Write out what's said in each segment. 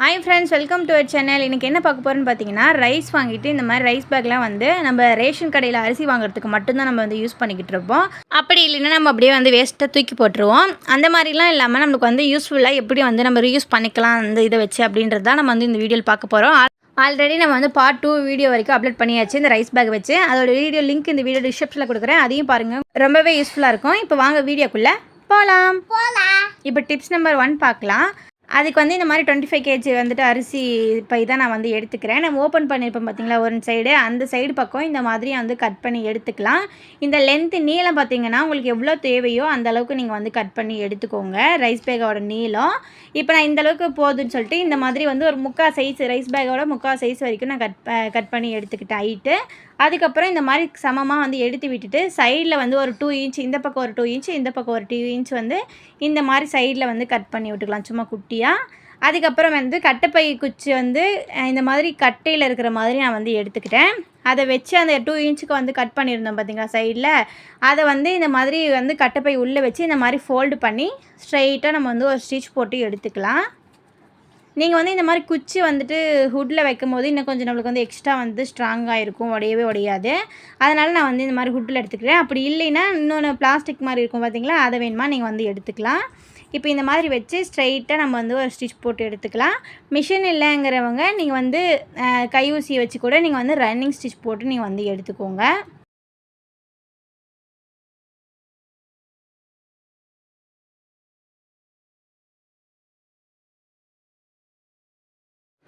Hi friends welcome to our channel இன்றைக்கி என்ன பார்க்க போகிறோன்னு பார்த்தீங்கன்னா ரைஸ் வாங்கிட்டு இந்த மாதிரி ரைஸ் பேக்லாம் வந்து நம்ம ரேஷன் கடையில் அரிசி வாங்குறதுக்கு மட்டும்தான் நம்ம வந்து யூஸ் பண்ணிக்கிட்டு இருப்போம். அப்படி இல்லைன்னா நம்ம அப்படியே வந்து வேஸ்ட்டாக தூக்கி போட்டுருவோம். அந்த மாதிரிலாம் இல்லாமல் நம்மளுக்கு வந்து யூஸ்ஃபுல்லாக எப்படி வந்து நம்ம ரீயூஸ் பண்ணிக்கலாம் அந்த இதை வச்சு அப்படின்றது தான் நம்ம வந்து இந்த வீடியோவில் பார்க்க போகிறோம் ஆல்ரெடி நம்ம வந்து பார்ட் டூ வீடியோ வரைக்கும் அப்லோட் பண்ணியாச்சு இந்த ரைஸ் பேக் வச்சு. அதோட வீடியோ லிங்க் இந்த வீடியோ டிஸ்கிரிப்ஷனில் கொடுக்குறேன். அதையும் பாருங்கள் ரொம்பவே யூஸ்ஃபுல்லாக இருக்கும். இப்போ வாங்க வீடியோக்குள்ளே போகலாம் இப்போ டிப்ஸ் நம்பர் ஒன் பார்க்கலாம். அதுக்கு வந்து இந்த மாதிரி டுவெண்ட்டி ஃபைவ் கேஜி வந்துட்டு அரிசி பை தான் நான் வந்து எடுத்துக்கிறேன். நான் ஓப்பன் பண்ணியிருப்பேன் பார்த்தீங்களா? ஒரு சைடு அந்த சைடு பக்கம் இந்த மாதிரி வந்து கட் பண்ணி எடுத்துக்கலாம். இந்த லென்த்து நீளம் பார்த்தீங்கன்னா உங்களுக்கு எவ்வளோ தேவையோ அந்த அளவுக்கு நீங்கள் வந்து கட் பண்ணி எடுத்துக்கோங்க. ரைஸ் பேக்கோட நீளம். இப்போ நான் இந்த அளவுக்கு போதுன்னு சொல்லிட்டு இந்த மாதிரி வந்து ஒரு முக்கால் சைஸ் ரைஸ் பேக்கோட முக்கால் சைஸ் வரைக்கும் நான் கட் கட் பண்ணி எடுத்துக்கிட்டேன் ஹைட்டு அதுக்கப்புறம் இந்த மாதிரி சமமாக வந்து எடுத்து விட்டுட்டு சைடில் வந்து ஒரு டூ இன்ச் இந்த பக்கம் ஒரு டூ இன்ச் இந்த பக்கம் ஒரு டூ இன்ச் வந்து இந்த மாதிரி சைடில் வந்து கட் பண்ணி விட்டுக்கலாம். சும்மா குட்டியாக அதுக்கப்புறம் வந்து கட்டைப்பை குச்சி வந்து இந்த மாதிரி கட்டையில் இருக்கிற மாதிரி நான் வந்து எடுத்துக்கிட்டேன். அதை வச்சு அந்த டூ இன்ச்சுக்கு வந்து கட் பண்ணியிருந்தோம் பார்த்தீங்களா சைடில் அதை வந்து இந்த மாதிரி வந்து கட்டைப்பை உள்ளே வச்சு இந்த மாதிரி ஃபோல்டு பண்ணி ஸ்ட்ரைட்டாக நம்ம வந்து ஒரு ஸ்டிச் போட்டு எடுத்துக்கலாம். நீங்கள் வந்து இந்த மாதிரி குச்சி வந்துட்டு ஹுட்டில் வைக்கும் போது இன்னும் கொஞ்சம் நம்மளுக்கு வந்து எக்ஸ்ட்ரா வந்து ஸ்ட்ராங்காக இருக்கும் உடையவே உடையாது. அதனால் நான் வந்து இந்த மாதிரி ஹுட்டில் எடுத்துக்கிறேன். அப்படி இல்லைன்னா இன்னொன்று பிளாஸ்டிக் மாதிரி இருக்கும் பார்த்தீங்களா அதை வேணுமா நீங்கள் வந்து எடுத்துக்கலாம். இப்போ இந்த மாதிரி வச்சு ஸ்ட்ரைட்டாக நம்ம வந்து ஒரு ஸ்டிச் போட்டு எடுத்துக்கலாம். மிஷின் இல்லைங்கிறவங்க நீங்கள் வந்து கை ஊசியை வச்சு கூட நீங்கள் வந்து ரன்னிங் ஸ்டிச் போட்டு நீங்கள் வந்து எடுத்துக்கோங்க.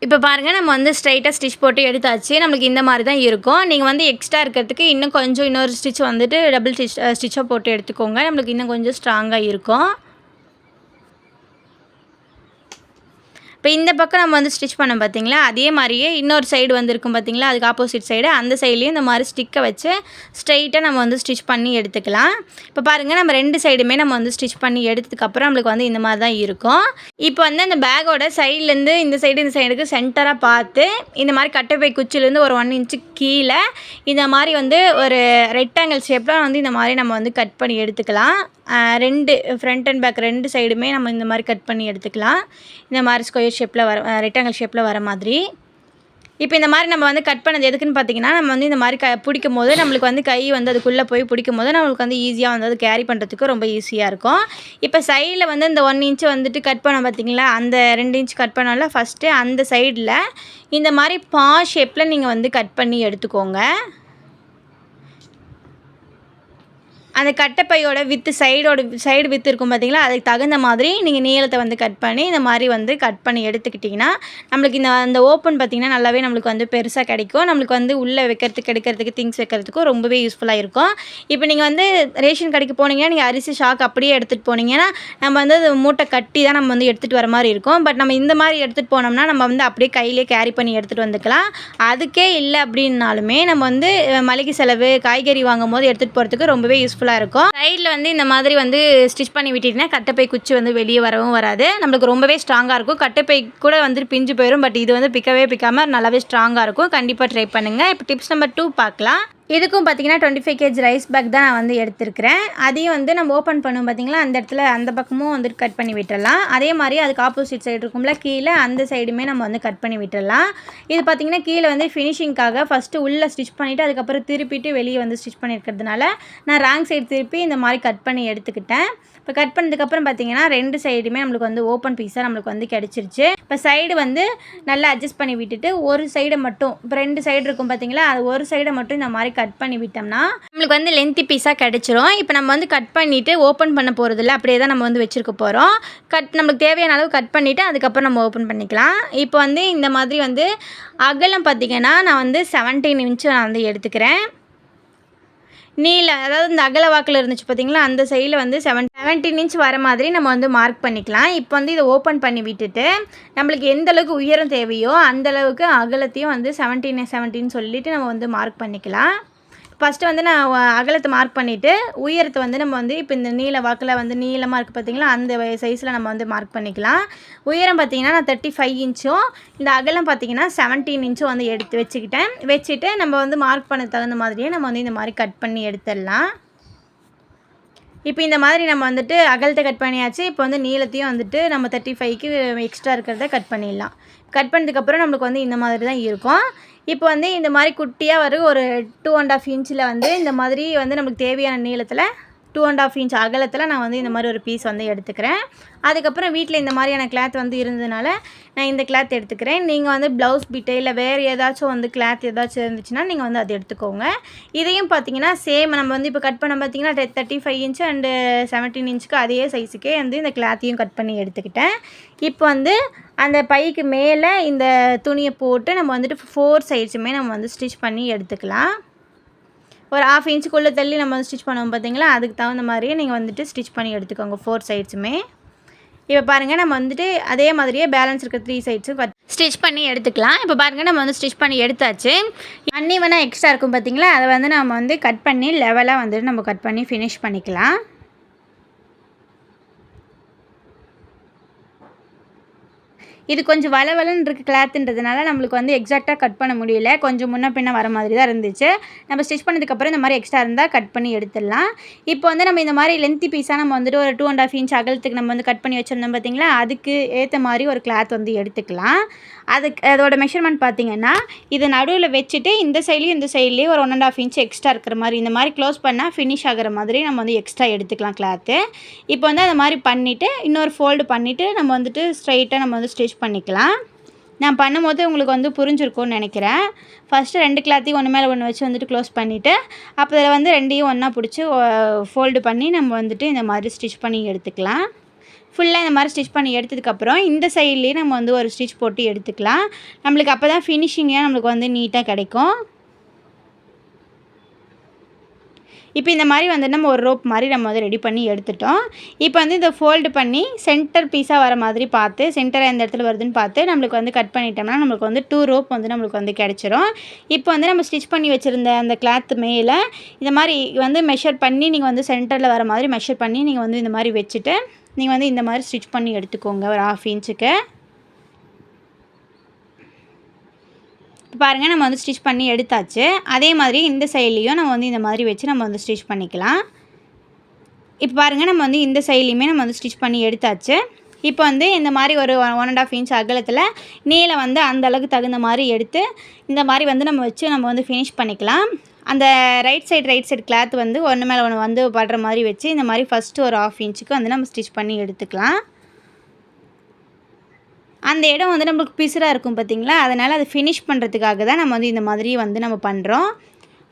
இப்போ பாருங்கள் நம்ம வந்து ஸ்ட்ரைட்டாக ஸ்டிச் போட்டு எடுத்தாச்சு. நம்மளுக்கு இந்த மாதிரி தான் இருக்கும். நீங்கள் வந்து எக்ஸ்ட்ரா இருக்கிறதுக்கு இன்னும் கொஞ்சம் இன்னொரு ஸ்டிச் வந்துட்டு டபுள் ஸ்டிச் ஸ்டிச்சாக போட்டு எடுத்துக்கோங்க. நம்மளுக்கு இன்னும் கொஞ்சம் ஸ்ட்ராங்காக இருக்கும். இப்போ இந்த பக்கம் நம்ம வந்து ஸ்டிச் பண்ணோம் பார்த்தீங்களா? அதே மாதிரியே இன்னொரு சைடு வந்துருக்கும் பார்த்திங்களா? பார்த்தீங்களா அதுக்கு ஆப்போசிட் சைடு அந்த சைட்லேயும் இந்த மாதிரி ஸ்டிக்கை வச்சு ஸ்ட்ரைட்டாக நம்ம வந்து ஸ்டிச் பண்ணி எடுத்துக்கலாம். இப்போ பாருங்கள் நம்ம ரெண்டு சைடுமே நம்ம வந்து ஸ்டிச் பண்ணி எடுத்ததுக்கப்புறம் நம்மளுக்கு வந்து இந்த மாதிரி தான் இருக்கும். இப்போ வந்து அந்த பேக்கோட சைட்லேருந்து இந்த சைடு இந்த சைடுக்கு சென்டராக பார்த்து இந்த மாதிரி கட்டைப்பை குச்சிலேருந்து ஒரு ஒன் இன்ச்சு கீழே இந்த மாதிரி வந்து ஒரு ரெக்டாங்கிள் ஷேப்பில் வந்து இந்த மாதிரி நம்ம வந்து கட் பண்ணி எடுத்துக்கலாம். ரெண்டு ஃப்ரண்ட் அண்ட் பேக் ரெண்டு சைடுமே நம்ம இந்த மாதிரி கட் பண்ணி எடுத்துக்கலாம். இந்த மாதிரி ஸ்கொயர் ஷேப்பில் வர ரெக்டாங்கல் ஷேப்பில் வர மாதிரி. இப்போ இந்த மாதிரி நம்ம வந்து கட் பண்ணது எதுக்குன்னு பார்த்தீங்கன்னா நம்ம வந்து இந்த மாதிரி க பிடிக்கும் போது நம்மளுக்கு வந்து கை வந்து அதுக்குள்ளே போய் பிடிக்கும் போது நம்மளுக்கு வந்து ஈஸியாக வந்து அது கேரி பண்ணுறதுக்கு ரொம்ப ஈஸியாக இருக்கும். இப்போ சைடில் வந்து இந்த ஒன் இன்ச்சு வந்துட்டு கட் பண்ணோம் பார்த்தீங்களா அந்த ரெண்டு இன்ச் கட் பண்ணோம்ல ஃபஸ்ட்டு அந்த சைடில் இந்த மாதிரி பா ஷேப்பில் நீங்கள் வந்து கட் பண்ணி எடுத்துக்கோங்க. அந்த கட்டைப்பையோட வித்து சைடோட சைடு வித்து இருக்கும் பார்த்தீங்களா அதுக்கு தகுந்த மாதிரி நீங்கள் நீளத்தை வந்து கட் பண்ணி இந்த மாதிரி வந்து கட் பண்ணி எடுத்துக்கிட்டிங்கன்னா நம்மளுக்கு இந்த அந்த ஓப்பன் பார்த்திங்கன்னா நல்லாவே நம்மளுக்கு வந்து பெருசாக கிடைக்கும். நம்மளுக்கு வந்து உள்ளே வைக்கிறதுக்கு எடுக்கிறதுக்கு திங்ஸ் வைக்கிறதுக்கும் ரொம்பவே யூஸ்ஃபுல்லாக இருக்கும். இப்போ நீங்கள் வந்து ரேஷன் கடைக்கு போனீங்கன்னா நீங்கள் அரிசி ஷாக் அப்படியே எடுத்துகிட்டு போனீங்கன்னா நம்ம வந்து அது மூட்டை கட்டி தான் நம்ம வந்து எடுத்துகிட்டு வர மாதிரி இருக்கும். பட் நம்ம இந்த மாதிரி எடுத்துகிட்டு போனோம்னா நம்ம வந்து அப்படியே கையிலே கேரி பண்ணி எடுத்துகிட்டு வந்துக்கலாம். அதுக்கே இல்லை அப்படின்னாலுமே நம்ம வந்து மளிகை செலவு காய்கறி வாங்கும் போது எடுத்துகிட்டு போகிறதுக்கு ரொம்பவே யூஸ்ஃபுல்லாக இருக்கும். சைடில் வந்து இந்த மாதிரி வந்து ஸ்டிச் பண்ணி விட்டிங்கன்னா கட்டைப்பை குச்சி வந்து வெளியே வரவும் வராது. நம்மளுக்கு ரொம்பவே ஸ்ட்ராங்காக இருக்கும். கட்டைப்பை கூட வந்து பிஞ்சு போயிடும் பட் இது வந்து பிக்கவே பிக்காமல் நல்லாவே ஸ்ட்ராங்காக இருக்கும். கண்டிப்பாக ட்ரை பண்ணுங்கள் இப்போ டிப்ஸ் நம்பர் டூ பார்க்கலாம். இதுக்கும் பார்த்தீங்கன்னா twenty five KG rice bag தான் நான் வந்து எடுத்துருக்கிறேன். அதையும் வந்து நம்ம ஓப்பன் பண்ணுவோம் பார்த்திங்களா? அந்த இடத்துல அந்த பக்கமும் வந்து கட் பண்ணி விட்டுடலாம். அதே மாதிரி அதுக்கு ஆப்போசிட் சைடு இருக்கும்ல கீழே அந்த சைடுமே நம்ம வந்து கட் பண்ணி விட்டுடலாம். இது பார்த்தீங்கன்னா கீழே வந்து ஃபினிஷிங்காக ஃபஸ்ட்டு உள்ளே ஸ்டிச் பண்ணிவிட்டு அதுக்கப்புறம் திருப்பிட்டு வெளியே வந்து ஸ்டிச் பண்ணியிருக்கிறதுனால நான் ராங் சைடு திருப்பி இந்த மாதிரி கட் பண்ணி எடுத்துக்கிட்டேன். இப்போ கட் பண்ணதுக்கப்புறம் பார்த்தீங்கன்னா ரெண்டு சைடுமே நம்மளுக்கு வந்து ஓப்பன் பீஸாக நம்மளுக்கு வந்து கிடச்சிருச்சு. இப்போ சைடு வந்து நல்லா அட்ஜஸ்ட் பண்ணி விட்டுட்டு ஒரு சைடை மட்டும் இப்போ ரெண்டு சைடு இருக்கும் பார்த்திங்களா? அது ஒரு சைடை மட்டும் இந்த மாதிரி கட் பண்ணி விட்டோம்னா நம்மளுக்கு வந்து லென்த்தி பீஸாக கிடச்சிரும். இப்போ நம்ம வந்து கட் பண்ணிவிட்டு ஓப்பன் பண்ண போகிறதில்ல அப்படியே தான் நம்ம வந்து வச்சுருக்க போகிறோம் கட் நம்மளுக்கு தேவையான அளவு கட் பண்ணிவிட்டு அதுக்கப்புறம் நம்ம ஓப்பன் பண்ணிக்கலாம். இப்போ வந்து இந்த மாதிரி வந்து அகலம் பார்த்தீங்கன்னா நான் வந்து செவன்டீன் இன்ச்சு நான் வந்து எடுத்துக்கிறேன். நீல அதாவது இந்த அகல வாக்கில் இருந்துச்சு பார்த்தீங்களா அந்த சைடில் வந்து செவன் செவன்டீன் இன்ச் வர மாதிரி நம்ம வந்து மார்க் பண்ணிக்கலாம். இப்போ வந்து இதை ஓப்பன் பண்ணி விட்டுட்டு நம்மளுக்கு எந்த அளவுக்கு உயரம் தேவையோ அந்த அளவுக்கு அகலத்தையும் வந்து செவன்டீன் செவன்டீன் சொல்லிவிட்டு நம்ம வந்து மார்க் பண்ணிக்கலாம். ஃபஸ்ட்டு வந்து நான் அகலத்தை மார்க் பண்ணிவிட்டு உயரத்தை வந்து நம்ம வந்து இப்போ இந்த நீல வாக்கில் வந்து நீளமாக இருக்குது பார்த்திங்களா அந்த சைஸில் நம்ம வந்து மார்க் பண்ணிக்கலாம். உயரம் பார்த்தீங்கன்னா நான் தேர்ட்டி ஃபைவ் இன்ச்சும் இந்த அகலம் பார்த்தீங்கன்னா செவன்டீன் இன்ச்சும் வந்து எடுத்து வச்சுக்கிட்டேன். வச்சுட்டு நம்ம வந்து மார்க் பண்ண தகுந்த மாதிரியே நம்ம வந்து இந்த மாதிரி கட் பண்ணி எடுத்துடலாம். இப்போ இந்த மாதிரி நம்ம வந்துட்டு அகலத்தை கட் பண்ணியாச்சு. இப்போ வந்து நீளத்தையும் வந்துட்டு நம்ம தேர்ட்டி ஃபைவ்க்கு எக்ஸ்ட்ரா இருக்கிறத கட் பண்ணிடலாம். கட் பண்ணதுக்கப்புறம் நம்மளுக்கு வந்து இந்த மாதிரி தான் இருக்கும். இப்போ வந்து இந்த மாதிரி குட்டியாக வரும் ஒரு டூ அண்ட் ஆஃப் இன்ச்சில் வந்து இந்த மாதிரி வந்து நம்மளுக்கு தேவையான நீளத்தில் டூ அண்ட் ஆஃப் இன்ச் அகலத்தில் நான் வந்து இந்த மாதிரி ஒரு பீஸ் வந்து எடுத்துக்கிறேன். அதுக்கப்புறம் வீட்டில் இந்த மாதிரியான கிளாத் வந்து இருந்ததுனால நான் இந்த கிளாத் எடுத்துக்கிறேன். நீங்கள் வந்து ப்ளவுஸ் பிட்டு இல்லை வேறு ஏதாச்சும் வந்து கிளாத் ஏதாச்சும் இருந்துச்சுன்னா நீங்கள் வந்து அதை எடுத்துக்கோங்க. இதையும் பார்த்தீங்கன்னா சேம் நம்ம வந்து இப்போ கட் பண்ண பார்த்தீங்கன்னா thirty five inch and seventeen இன்ச்சுக்கு அதே சைஸுக்கே வந்து இந்த கிளாத்தையும் கட் பண்ணி எடுத்துக்கிட்டேன். இப்போ வந்து அந்த பைக்கு மேலே இந்த துணியை போட்டு நம்ம வந்துட்டு ஃபோர் சைட்ஸுமே நம்ம வந்து ஸ்டிச் பண்ணி எடுத்துக்கலாம். ஒரு ஆஃப் இன்ச்சுக்குள்ளே தள்ளி நம்ம வந்து ஸ்டிச் பண்ணுவோம் பார்த்தீங்களா அதுக்கு தகுந்த மாதிரியே நீங்கள் வந்துட்டு ஸ்டிச் பண்ணி எடுத்துக்கோங்க ஃபோர் சைட்ஸுமே இப்போ பாருங்கள் நம்ம வந்துட்டு அதே மாதிரியே பேலன்ஸ் இருக்க த்ரீ சைட்ஸும் ஸ்டிச் பண்ணி எடுத்துக்கலாம். இப்போ பாருங்கள் நம்ம வந்து ஸ்டிச் பண்ணி எடுத்தாச்சு. அன்னி வேணால் எக்ஸ்ட்ரா இருக்கும் பார்த்தீங்களா அதை வந்து நம்ம வந்து கட் பண்ணி லெவலாக வந்துட்டு நம்ம கட் பண்ணி ஃபினிஷ் பண்ணிக்கலாம். இது கொஞ்சம் வளவலன்னு இருக்குது கிளாத்துன்றதுனால நம்மளுக்கு வந்து எக்ஸாக்டாக கட் பண்ண முடியல. கொஞ்சம் முன்ன பின்ன வர மாதிரி தான் இருந்துச்சு. நம்ம ஸ்டிச் பண்ணதுக்கப்புறம் இந்த மாதிரி எக்ஸ்ட்ரா இருந்தால் கட் பண்ணி எடுத்துடலாம். இப்போ வந்து நம்ம இந்த மாதிரி லென்த்தி பீஸாக நம்ம வந்துட்டு ஒரு டூ அண்ட் ஆஃப் இன்ச் அகலத்துக்கு நம்ம வந்து கட் பண்ணி வச்சுருந்தோம் பார்த்தீங்களா அதுக்கு ஏற்ற மாதிரி ஒரு கிளாத் வந்து எடுத்துக்கலாம். அதுக்கு அதோட மெஷர்மெண்ட் பார்த்தீங்கன்னா இது நடுவில் வச்சுட்டு இந்த சைட்லேயும் இந்த சைட்லேயும் ஒரு one and half inch extra இருக்கிற மாதிரி இந்த மாதிரி க்ளோஸ் பண்ணால் ஃபினிஷ் ஆகிற மாதிரி நம்ம வந்து எக்ஸ்ட்ரா எடுத்துக்கலாம் கிளாத்து இப்போ வந்து அந்த மாதிரி பண்ணிவிட்டு இன்னொரு ஃபோல்டு பண்ணிவிட்டு நம்ம வந்துட்டு ஸ்ட்ரைட்டாக நம்ம வந்து ஸ்டிச் பண்ணிக்கலாம். நான் பண்ணும்போது உங்களுக்கு வந்து புரிஞ்சுருக்கும்னு நினைக்கிறேன். ஃபஸ்ட்டு ரெண்டு கிளாத்தையும் ஒன்று மேலே ஒன்று வச்சு வந்துட்டு க்ளோஸ் பண்ணிவிட்டு அப்போ இதில் வந்து ரெண்டையும் ஒன்றா பிடிச்சி ஃபோல்டு பண்ணி நம்ம வந்துட்டு இந்த மாதிரி ஸ்டிச் பண்ணி எடுத்துக்கலாம். ஃபுல்லாக இந்த மாதிரி ஸ்டிச் பண்ணி எடுத்ததுக்கப்புறம் இந்த சைட்லேயே நம்ம வந்து ஒரு ஸ்டிச் போட்டு எடுத்துக்கலாம். நம்மளுக்கு அப்போ தான் ஃபினிஷிங்காக நம்மளுக்கு வந்து நீட்டாக கிடைக்கும். இப்போ இந்த மாதிரி வந்து நம்ம ஒரு ரோப் மாதிரி நம்ம வந்து ரெடி பண்ணி எடுத்துட்டோம். இப்போ வந்து இதை ஃபோல்டு பண்ணி சென்டர் பீஸாக வர மாதிரி பார்த்து சென்டர் எந்த இடத்துல வருதுன்னு பார்த்து நம்மளுக்கு வந்து கட் பண்ணிட்டோம்னா நம்மளுக்கு வந்து டூ ரோப் வந்து நம்மளுக்கு வந்து கிடச்சிரும். இப்போ வந்து நம்ம ஸ்டிச் பண்ணி வச்சுருந்த அந்த கிளாத் மேலே இந்த மாதிரி வந்து மெஷர் பண்ணி நீங்கள் வந்து சென்டரில் வர மாதிரி மெஷர் பண்ணி நீங்கள் வந்து இந்த மாதிரி வச்சுட்டு நீங்கள் வந்து இந்த மாதிரி ஸ்டிச் பண்ணி எடுத்துக்கோங்க ஒரு ஆஃப் இன்ச்சுக்கு பாருங்கள் நம்ம வந்து ஸ்டிச் பண்ணி எடுத்தாச்சு. அதே மாதிரி இந்த சைட்லேயும் நம்ம வந்து இந்த மாதிரி வச்சு நம்ம வந்து ஸ்டிச் பண்ணிக்கலாம். இப்போ பாருங்கள் நம்ம வந்து இந்த சைட்லேயுமே நம்ம வந்து ஸ்டிச் பண்ணி எடுத்தாச்சு. இப்போ வந்து இந்த மாதிரி ஒரு ஒன் அண்ட் ஆஃப் இன்ச் அகலத்தில் நீளம் வந்து அந்த அளவுக்கு தகுந்த மாதிரி எடுத்து இந்த மாதிரி வந்து நம்ம வச்சு நம்ம வந்து ஃபினிஷ் பண்ணிக்கலாம். அந்த right side right side cloth வந்து ஒன்று மேலே ஒன்று வந்து படுற மாதிரி வச்சு இந்த மாதிரி ஃபஸ்ட்டு ஒரு ஆஃப் இன்ச்சுக்கு வந்து நம்ம ஸ்டிச் பண்ணி எடுத்துக்கலாம். அந்த இடம் வந்து நம்மளுக்கு பிசுராக இருக்கும் பார்த்தீங்களா அதனால் அதை ஃபினிஷ் பண்ணுறதுக்காக தான் நம்ம வந்து இந்த மாதிரி வந்து நம்ம பண்ணுறோம்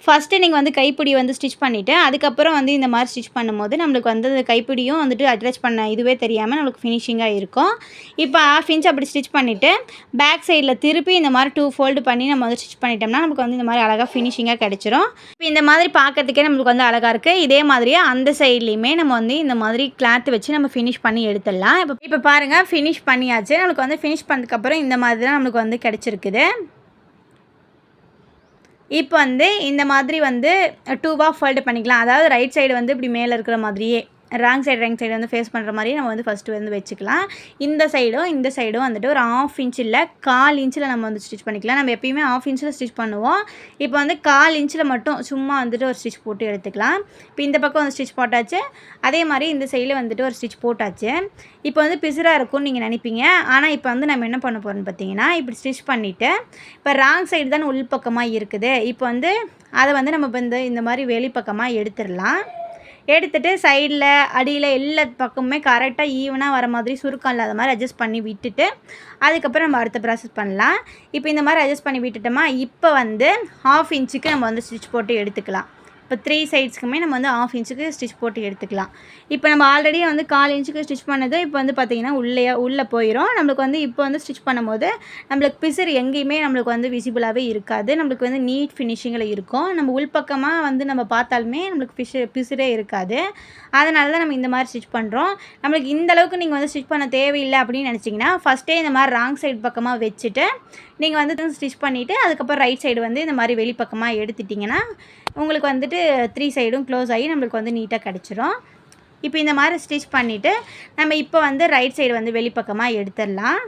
ஃபஸ்ட்டு நீங்கள் வந்து கைப்பிடி வந்து ஸ்டிச் பண்ணிவிட்டு அதுக்கப்புறம் வந்து இந்த மாதிரி ஸ்டிச் பண்ணும்போது நம்மளுக்கு வந்து கைப்பிடியும் வந்துட்டு அட்டாச் பண்ண இதுவே தெரியாமல் நம்மளுக்கு ஃபினிஷிங்காக இருக்கும். இப்போ ஆஃப் இன்ச் அப்படி ஸ்டிச் பண்ணிவிட்டு பேக் சைடில் திருப்பி இந்த மாதிரி டூ ஃபோல்டு பண்ணி நம்ம வந்து ஸ்டிச் பண்ணிட்டோம்னா நமக்கு வந்து இந்த மாதிரி அழகாக ஃபினிஷிங்காக கிடச்சிரும். இப்போ இந்த மாதிரி பார்க்கறதுக்கே நம்மளுக்கு வந்து அழகாக இருக்குது இதே மாதிரியே அந்த சைட்லேயுமே நம்ம வந்து இந்த மாதிரி கிளாத் வச்சு நம்ம ஃபினிஷ் பண்ணி எடுத்துடலாம். இப்போ இப்போ பாருங்கள் ஃபினிஷ் பண்ணியாச்சு. நம்மளுக்கு வந்து ஃபினிஷ் பண்ணதுக்கப்புறம் இந்த மாதிரி தான் நம்மளுக்கு வந்து கிடச்சிருக்குது. இப்போ வந்து இந்த மாதிரி வந்து டூவாக ஃபோல்டு பண்ணிக்கலாம். அதாவது ரைட் சைடு வந்து இப்படி மேலே இருக்கிற மாதிரியே. ராங் சைடு ராங் சைடு வந்து ஃபேஸ் பண்ணுற மாதிரி நம்ம வந்து ஃபஸ்ட்டு வந்து வச்சுக்கலாம். இந்த சைடும் இந்த சைடும் வந்துட்டு ஒரு ஆஃப் இன்ச் இல்லை கால் இன்ச்சில் நம்ம வந்து ஸ்டிச் பண்ணிக்கலாம். நம்ம எப்பயுமே ஆஃப் இன்ச்சில் ஸ்டிச் பண்ணுவோம். இப்போ வந்து கால் இன்ச்சில் மட்டும் சும்மா வந்துட்டு ஒரு ஸ்டிச் போட்டு எடுத்துக்கலாம். இப்போ இந்த பக்கம் வந்து ஸ்டிச் போட்டாச்சு. அதே மாதிரி இந்த சைடில் வந்துட்டு ஒரு ஸ்டிச் போட்டாச்சு. இப்போ வந்து பிசுராக இருக்கும்னு நீங்கள் நினைப்பீங்க. ஆனால் இப்போ வந்து நம்ம என்ன பண்ண போகிறோம்னு பார்த்தீங்கன்னா இப்படி ஸ்டிச் பண்ணிவிட்டு இப்போ ராங் சைடு தான் உள்பக்கமாக இருக்குது. இப்போ வந்து அதை வந்து நம்ம இப்போ இந்த இந்த மாதிரி வெளிப்பக்கமாக எடுத்துடலாம். எடுத்துகிட்டு சைடில் அடியில் எல்லா பக்கமுமே கரெக்டாக ஈவனாக வர மாதிரி சுருக்கம் இல்லாத மாதிரி அட்ஜஸ்ட் பண்ணி விட்டுட்டு அதுக்கப்புறம் நம்ம அடுத்த ப்ராசஸ் பண்ணலாம். இப்போ இந்த மாதிரி அட்ஜஸ்ட் பண்ணி விட்டுட்டோமா இப்போ வந்து ஹாஃப் இன்ச்சுக்கு நம்ம வந்து ஸ்டிச் போட்டு எடுத்துக்கலாம். இப்போ த்ரீ சைட்ஸ்க்குமே நம்ம வந்து ஆஃப் இன்ச்சுக்கு ஸ்டிச் போட்டு எடுத்துக்கலாம். இப்போ நம்ம ஆல்ரெடி வந்து கால் இன்ச்சுக்கு ஸ்டிச் பண்ணது இப்போ வந்து பார்த்திங்கன்னா உள்ளே உள்ளே போயிடும் நம்மளுக்கு வந்து இப்போ வந்து ஸ்டிச் பண்ணும்போது நம்மளுக்கு பிசுறு எங்கேயுமே நம்மளுக்கு வந்து விசிபிளாகவே இருக்காது. நம்மளுக்கு வந்து நீட் ஃபினிஷிங்கில் இருக்கும். நம்ம உள்பக்கமாக வந்து நம்ம பார்த்தாலுமே நம்மளுக்கு பிசு பிசுரே இருக்காது. அதனால தான் நம்ம இந்த மாதிரி ஸ்டிச் பண்ணுறோம் நம்மளுக்கு இந்த அளவுக்கு நீங்கள் வந்து ஸ்டிச் பண்ண தேவையில்லை அப்படின்னு நினச்சிங்கன்னா ஃபஸ்ட்டே இந்த மாதிரி ராங் சைடு பக்கமாக வச்சுட்டு நீங்கள் வந்து ஸ்டிச் பண்ணிவிட்டு அதுக்கப்புறம் ரைட் சைடு வந்து இந்த மாதிரி வெளிப்பக்கமாக எடுத்துட்டிங்கன்னா உங்களுக்கு வந்துட்டு த்ரீ சைடும் க்ளோஸ் ஆகி நம்மளுக்கு வந்து நீட்டாக கிடச்சிரும். இப்போ இந்த மாதிரி ஸ்டிச் பண்ணிவிட்டு நம்ம இப்போ வந்து ரைட் சைடு வந்து வெளிப்பக்கமாக எடுத்துடலாம்.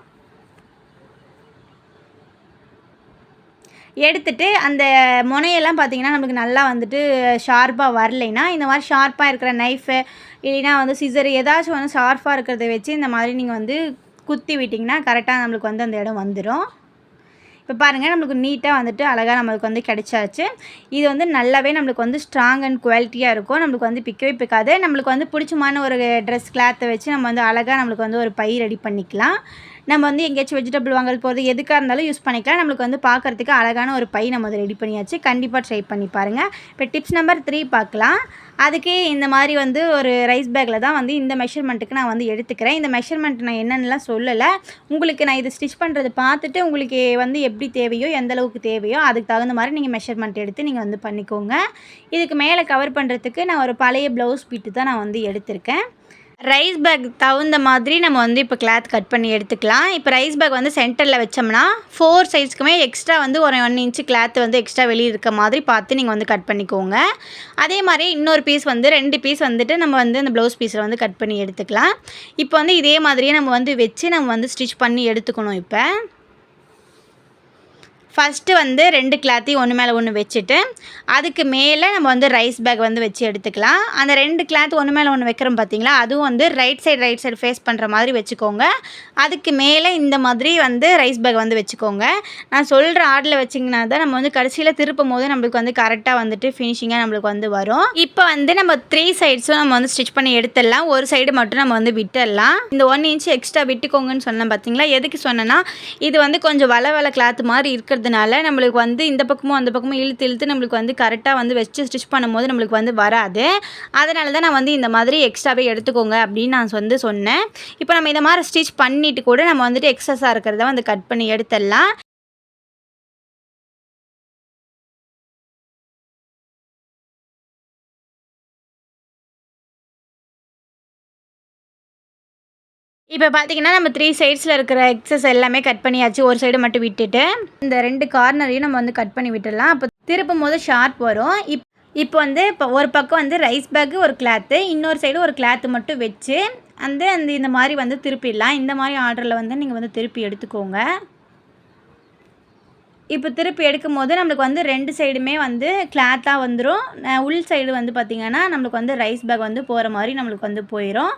எடுத்துட்டு அந்த முனையெல்லாம் பார்த்தீங்கன்னா நமக்கு நல்லா வந்துட்டு ஷார்ப்பாக வரலைன்னா இந்த மாதிரி ஷார்ப்பாக இருக்கிற நைஃபு இல்லைன்னா வந்து சிசர் ஏதாச்சும் வந்து ஷார்ப்பாக இருக்கிறத வச்சு இந்த மாதிரி நீங்கள் வந்து குத்தி விட்டிங்கன்னா கரெக்டாக நம்மளுக்கு வந்து அந்த இடம் வந்துடும் இப்போ பாருங்கள் நம்மளுக்கு நீட்டாக வந்துட்டு அழகாக நம்மளுக்கு வந்து கிடைச்சாச்சு. இது வந்து நல்லாவே நம்மளுக்கு வந்து ஸ்ட்ராங் அண்ட் குவாலிட்டியாக இருக்கும். நம்மளுக்கு வந்து பிக்கவே பிக்காது. நம்மளுக்கு வந்து பிடிச்சமான ஒரு ட்ரெஸ் கிளாத்தை வச்சு நம்ம வந்து அழகாக நம்மளுக்கு வந்து ஒரு பை ரெடி பண்ணிக்கலாம். நம்ம வந்து எங்கேயாச்சும் வெஜிடபிள் வாங்கல் போகிறது எதுக்காக இருந்தாலும் யூஸ் பண்ணிக்கலாம். நம்மளுக்கு வந்து பார்க்குறதுக்கு அழகான ஒரு பை நம்ம அதை ரெடி பண்ணியாச்சு. கண்டிப்பாக ட்ரை பண்ணி பாருங்கள் இப்போ டிப்ஸ் நம்பர் த்ரீ பார்க்கலாம். அதுக்கே இந்த மாதிரி வந்து ஒரு ரைஸ் பேக்கில் தான் வந்து இந்த மெஷர்மெண்ட்டுக்கு நான் வந்து எடுத்துக்கிறேன். இந்த மெஷர்மெண்ட் நான் என்னென்னலாம் சொல்லலை. உங்களுக்கு நான் இதை ஸ்டிச் பண்ணுறது பார்த்துட்டு உங்களுக்கு வந்து எப்படி தேவையோ எந்த அளவுக்கு தேவையோ அதுக்கு தகுந்த மாதிரி நீங்கள் மெஷர்மெண்ட் எடுத்து நீங்கள் வந்து பண்ணிக்கோங்க. இதுக்கு மேலே கவர் பண்ணுறதுக்கு நான் ஒரு பழைய ப்ளவுஸ் பீட்டு தான் நான் வந்து எடுத்திருக்கேன். ரைஸ் பேக் தகுந்த மாதிரி நம்ம வந்து இப்போ கிளாத் கட் பண்ணி எடுத்துக்கலாம். இப்போ ரைஸ் பேக் வந்து சென்டரில் வச்சோம்னா ஃபோர் சைஸ்க்குமே எக்ஸ்ட்ரா வந்து ஒரு ஒன் இன்ச்சு கிளாத் வந்து எக்ஸ்ட்ரா வெளியே இருக்க மாதிரி பார்த்து நீங்கள் வந்து கட் பண்ணிக்கோங்க. அதே மாதிரி இன்னொரு பீஸ் வந்து ரெண்டு பீஸ் வந்துட்டு நம்ம வந்து அந்த ப்ளவுஸ் பீஸில் வந்து கட் பண்ணி எடுத்துக்கலாம். இப்போ வந்து இதே மாதிரியே நம்ம வந்து வச்சு நம்ம வந்து ஸ்டிச் பண்ணி எடுத்துக்கணும் இப்போ. ஃபஸ்ட்டு வந்து ரெண்டு கிளாத்தையும் ஒன்று மேலே ஒன்று வச்சுட்டு அதுக்கு மேலே நம்ம வந்து ரைஸ் பேக் வந்து வச்சு எடுத்துக்கலாம். அந்த ரெண்டு கிளாத் ஒன்று மேலே ஒன்று வைக்கிறோம் பார்த்தீங்களா அதுவும் வந்து right side right side face பண்ணுற மாதிரி வச்சுக்கோங்க. அதுக்கு மேலே இந்த மாதிரி வந்து ரைஸ் பேக் வந்து வச்சுக்கோங்க. நான் சொல்கிற ஆர்டரில் வச்சிங்கன்னா தான் நம்ம வந்து கடைசியில் திருப்பும் போது நம்மளுக்கு வந்து கரெக்டாக வந்துட்டு ஃபினிஷிங்காக நம்மளுக்கு வந்து வரும். இப்போ வந்து நம்ம த்ரீ சைட்ஸும் நம்ம வந்து ஸ்டிச் பண்ணி எடுத்துடலாம். ஒரு சைடு மட்டும் நம்ம வந்து விட்டுடலாம். இந்த ஒன் இன்ச் எக்ஸ்ட்ரா விட்டுக்கோங்கன்னு சொன்னேன் பார்த்தீங்களா எதுக்கு சொன்னேன்னா இது வந்து கொஞ்சம் வள வள கிளாத் மாதிரி இருக்கிறது இருக்கிறதுனால நம்மளுக்கு வந்து இந்த பக்கமும் அந்த பக்கமும் இழுத்து இழுத்து நம்மளுக்கு வந்து கரெக்டாக வந்து வச்சு ஸ்டிச் பண்ணும்போது நம்மளுக்கு வந்து வராது. அதனால தான் நான் வந்து இந்த மாதிரி எக்ஸ்ட்ராவே எடுத்துக்கோங்க அப்படின்னு நான் வந்து சொன்னேன். இப்போ நம்ம இந்த மாதிரி ஸ்டிச் பண்ணிவிட்டு கூட நம்ம வந்துட்டு எக்ஸஸாக இருக்கிறத வந்து கட் பண்ணி எடுத்துடலாம். இப்போ பார்த்தீங்கன்னா நம்ம த்ரீ சைட்ஸில் இருக்கிற எக்ஸஸ் எல்லாமே கட் பண்ணியாச்சு. ஒரு சைடு மட்டும் விட்டுட்டு இந்த ரெண்டு கார்னரையும் நம்ம வந்து கட் பண்ணி விட்டுடலாம். அப்போ திருப்பும் போது ஷார்ப் வரும். இப் இப்போ வந்து இப்போ ஒரு பக்கம் வந்து ரைஸ் பேக்கு ஒரு கிளாத்து இன்னொரு சைடு ஒரு கிளாத்து மட்டும் வச்சு அந்த அந்த இந்த மாதிரி வந்து திருப்பிடலாம். இந்த மாதிரி ஆர்டரில் வந்து நீங்கள் வந்து திருப்பி எடுத்துக்கோங்க. இப்போ திருப்பி எடுக்கும் போது நம்மளுக்கு வந்து ரெண்டு சைடுமே வந்து கிளாத்தாக வந்துடும் உள் சைடு வந்து பார்த்திங்கன்னா நம்மளுக்கு வந்து ரைஸ் பேக் வந்து போகிற மாதிரி நம்மளுக்கு வந்து போயிடும்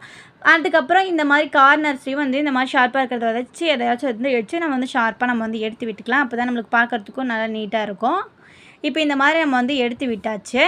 அதுக்கப்புறம் இந்த மாதிரி கார்னர்ஸையும் வந்து இந்த மாதிரி ஷார்ப்பாக இருக்கிறத வச்சு எதையாச்சும் வந்து வச்சு நம்ம வந்து ஷார்ப்பாக நம்ம வந்து எடுத்து விட்டுக்கலாம். அப்போ தான் நம்மளுக்கு பார்க்குறதுக்கும் நல்லா நீட்டாக இருக்கும். இப்போ இந்த மாதிரி நம்ம வந்து எடுத்து விட்டாச்சு.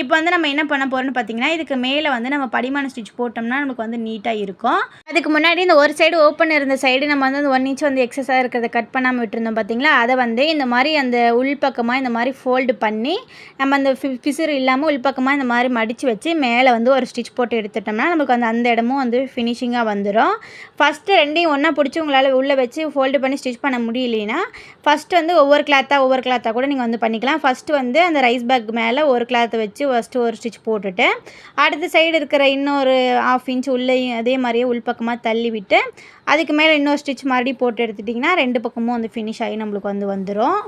இப்போ வந்து நம்ம என்ன பண்ண போகிறோம்னு பார்த்தீங்கன்னா இதுக்கு மேலே வந்து நம்ம படிமான ஸ்டிச் போட்டோம்னா நமக்கு வந்து நீட்டாக இருக்கும். அதுக்கு முன்னாடி இந்த ஒரு சைடு ஓப்பன் இருந்த சைடு நம்ம வந்து அந்த ஒன் இன்ச் வந்து எக்ஸஸாக இருக்கிறத கட் பண்ணாமல் விட்டுருந்தோம் பார்த்தீங்களா? அதை வந்து இந்த மாதிரி அந்த உள்பக்கமாக இந்த மாதிரி ஃபோல்டு பண்ணி நம்ம அந்த பிசுறு இல்லாமல் உள்பக்கமாக இந்த மாதிரி மடித்து வச்சு மேலே வந்து ஒரு ஸ்டிச் போட்டு எடுத்துட்டோம்னா நமக்கு வந்து அந்த இடமும் வந்து ஃபினிஷிங்காக வந்துடும் ஃபஸ்ட்டு ரெண்டையும் ஒன்றா பிடிச்சி உங்களால் உள்ளே வச்சு ஃபோல்டு பண்ணி ஸ்டிச் பண்ண முடியலனா ஃபஸ்ட்டு வந்து ஒவ்வொரு கிளாத்தாக ஒவ்வொரு கிளாத்தாக கூட நீங்கள் வந்து பண்ணிக்கலாம். ஃபஸ்ட்டு வந்து அந்த ரைஸ் பேக் மேலே ஒரு கிளாத்தை வச்சு ஃபஸ்ட்டு ஒரு ஸ்டிச் போட்டுட்டு அடுத்த சைடு இருக்கிற இன்னொரு ஆஃப் இன்ச் உள்ளேயும் அதே மாதிரியே உள்பக்கமாக தள்ளி விட்டு அதுக்கு மேலே இன்னொரு ஸ்டிச் மறுபடியும் போட்டு எடுத்துட்டிங்கன்னா ரெண்டு பக்கமும் வந்து ஃபினிஷ் ஆகி நம்மளுக்கு வந்து வந்துடும்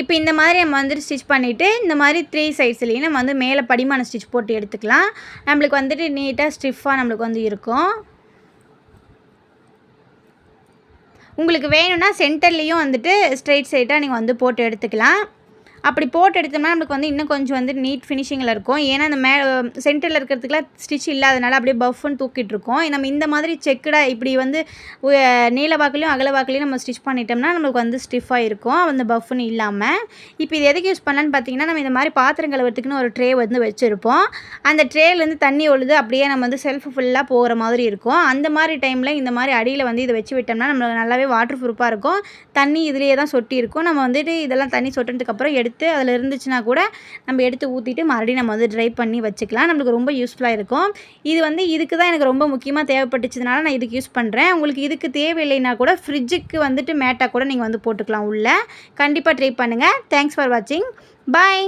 இப்போ இந்த மாதிரி நம்ம வந்துட்டு ஸ்டிச் பண்ணிவிட்டு இந்த மாதிரி த்ரீ சைட்ஸ்லேயும் நம்ம வந்து மேலே படிமான ஸ்டிச் போட்டு எடுத்துக்கலாம். நம்மளுக்கு வந்துட்டு நீட்டாக ஸ்டிஃபாக நம்மளுக்கு வந்து இருக்கும். உங்களுக்கு வேணும்னா சென்டர்லேயும் வந்துட்டு ஸ்ட்ரெயிட் சைட்டாக நீங்கள் வந்து போட்டு எடுத்துக்கலாம். அப்படி போட்டு எடுத்தோம்னா நம்மளுக்கு வந்து இன்னும் கொஞ்சம் வந்து நீட் ஃபினிஷிங்கில் இருக்கும். ஏன்னா அந்த மே சென்டரில் இருக்கிறதுக்குலாம் ஸ்டிச் இல்லாதனால அப்படியே பஃப்னு தூக்கிட்டு இருக்கோம். நம்ம இந்த மாதிரி செக்குடாக இப்படி வந்து நீல வாக்குலையும் அகல வாக்குலையும் நம்ம ஸ்டிச் பண்ணிட்டோம்னா நம்மளுக்கு வந்து ஸ்டிஃபாக இருக்கும். அந்த பஃப்னு இல்லாமல் இப்போ இது எதுக்கு யூஸ் பண்ணலான்னு பார்த்தீங்கன்னா நம்ம இந்த மாதிரி பாத்திரம் கழுவுறதுக்குன்னு ஒரு ட்ரே வந்து வச்சுருப்போம். அந்த ட்ரேலேருந்து தண்ணி ஒழுது அப்படியே நம்ம வந்து செல்ஃப் ஃபுல்லாக போகிற மாதிரி இருக்கும். அந்த மாதிரி டைமில் இந்த மாதிரி அடியில் வந்து இதை வச்சு விட்டோம்னா நம்மளுக்கு நல்லாவே வாட்டர் ப்ரூஃபாக இருக்கும். தண்ணி இதுலேயே தான் சொட்டி இருக்கும் நம்ம வந்துட்டு இதெல்லாம் தண்ணி சொட்டினதுக்கப்புறம் எடுத்து எடுத்து அதில் இருந்துச்சுன்னா கூட நம்ம எடுத்து ஊற்றிட்டு மறுபடியும் நம்ம வந்து ட்ரை பண்ணி வச்சுக்கலாம். நம்மளுக்கு ரொம்ப யூஸ்ஃபுல்லாக இருக்கும். இது வந்து இதுக்கு தான் எனக்கு ரொம்ப முக்கியமாக தேவைப்பட்டுச்சதுனால நான் இதுக்கு யூஸ் பண்ணுறேன் உங்களுக்கு இதுக்கு தேவையில்லைனா கூட ஃப்ரிட்ஜுக்கு வந்துட்டு மேட்டாக கூட நீங்கள் வந்து போட்டுக்கலாம் உள்ளே. கண்டிப்பாக ட்ரை பண்ணுங்கள் தேங்க்ஸ் ஃபார் வாட்சிங் பாய்